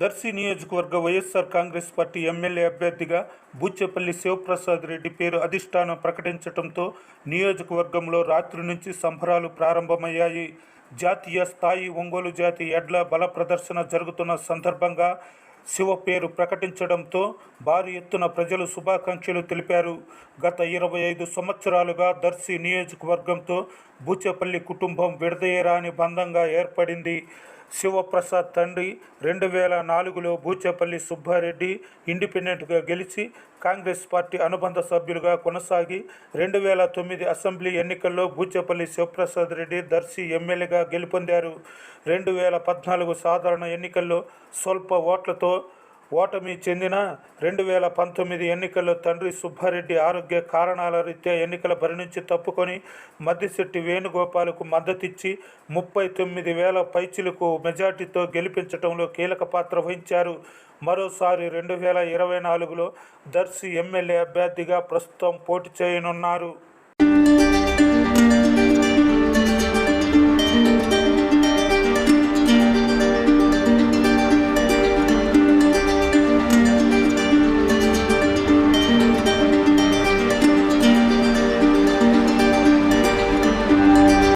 దర్శి నియోజకవర్గ YSR Congress party MLA అభ్యర్థిగా బూచేపల్లి శివప్రసాద్ రెడ్డి పేరు అధిష్టానం ప్రకటించడంతో నియోజకవర్గంలో రాత్రి నుంచి సంబరాలు ప్రారంభమయ్యాయి. జాతీయ స్థాయి ఒంగోలు జాతి ఎడ్ల బల ప్రదర్శన జరుగుతున్న సందర్భంగా శివ పేరు ప్రకటించడంతో భారీ ఎత్తున ప్రజలు శుభాకాంక్షలు తెలిపారు. గత ఇరవై ఐదు సంవత్సరాలుగా దర్శి నియోజకవర్గంతో బూచేపల్లి కుటుంబం విడదీయరాని బంధంగా ఏర్పడింది. శివప్రసాద్ తండ్రి రెండు వేల నాలుగులో బూచేపల్లి సుబ్బారెడ్డి ఇండిపెండెంట్గా గెలిచి కాంగ్రెస్ పార్టీ అనుబంధ సభ్యులుగా కొనసాగి రెండు వేల తొమ్మిది అసెంబ్లీ ఎన్నికల్లో బూచేపల్లి శివప్రసాద్ రెడ్డి దర్శి ఎమ్మెల్యేగా గెలుపొందారు. రెండు వేల పద్నాలుగు సాధారణ ఎన్నికల్లో స్వల్ప ఓట్లతో ఓటమి చెందిన రెండు వేల పంతొమ్మిది ఎన్నికల్లో తండ్రి సుబ్బారెడ్డి ఆరోగ్య కారణాల రీత్యా ఎన్నికల బరి నుంచి తప్పుకొని మద్దిశెట్టి వేణుగోపాల్కు మద్దతిచ్చి ముప్పై తొమ్మిది వేల పైచిలకు మెజార్టీతో గెలిపించడంలో కీలక పాత్ర వహించారు. మరోసారి రెండు వేల ఇరవై నాలుగులో దర్శి ఎమ్మెల్యే అభ్యర్థిగా ప్రస్తుతం పోటీ చేయనున్నారు.